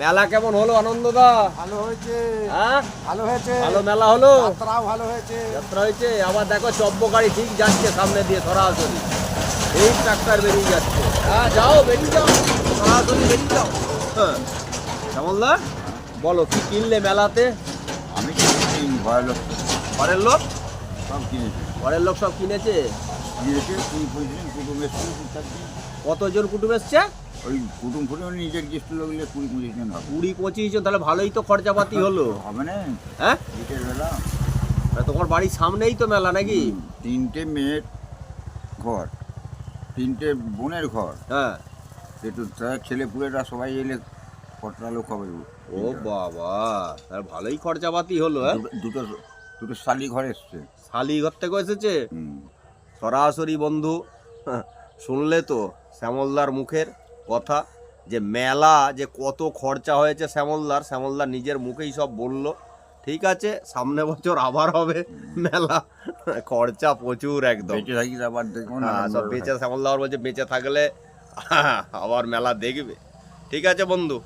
মেলা কেমন হলো আনন্দদা? ভালো হয়েছে। হ্যাঁ? ভালো হয়েছে। ভালো মেলা হলো? যাত্রাও ভালো হয়েছে। যাত্রা হয়েছে? আবার দেখো চব্য গাড়ি ঠিক যাচ্ছে সামনে দিয়ে সরাসরি। এই ট্রাক্টর বেরিয়ে যাচ্ছে। হ্যাঁ যাও বেরিয়ে যাও। সরাসরি বেরিয়ে যাও। হ্যাঁ। শ্যামলদা বলো কি কিনলে মেলাতে? আমি ঘরের লোক। ঘরের লোক? সব কিনেছি। ঘরের লোক সব কিনেছে? কুটুম এসছে। কতজন কুটুম এসছে? ওই কুটুম ফুটুম নিজের গেস্ট লাগলে কুড়ি পঁচিশ দিন হবে। কুড়ি পঁচিশ জন তাহলে ভালোই তো খরচাপাতি হলো। হবে না? হ্যাঁ? বিকেল বেলা। তোমার বাড়ির সামনেই তো মেলা নাকি? তিনটে মেয়ের ঘর তিনটে বোনের ঘর। হ্যাঁ। একটু তার ছেলেপুলেরা সবাই এলে লোক হবে? ও বাবা তার ভালোই খরচাপাতি হলো হ্যাঁ? দুটো- দুটো দুটো শালি ঘর এসছে। শালি ঘর থেকে এসেছে? সরাসরি বন্ধু হ্যাঁ, শুনলে তো শ্যামলদার মুখের কথা যে মেলা যে কত খরচা হয়েছে শ্যামলদার শ্যামলদার নিজের মুখেই সব বলল। ঠিক আছে সামনে বছর আবার হবে মেলা। খরচা প্রচুর একদম। বেঁচে শ্যামলদার আবার হ্যাঁ সব বেঁচে শ্যামলদা বলছে বেঁচে থাকলে আবার মেলা দেখবে। ঠিক আছে বন্ধু।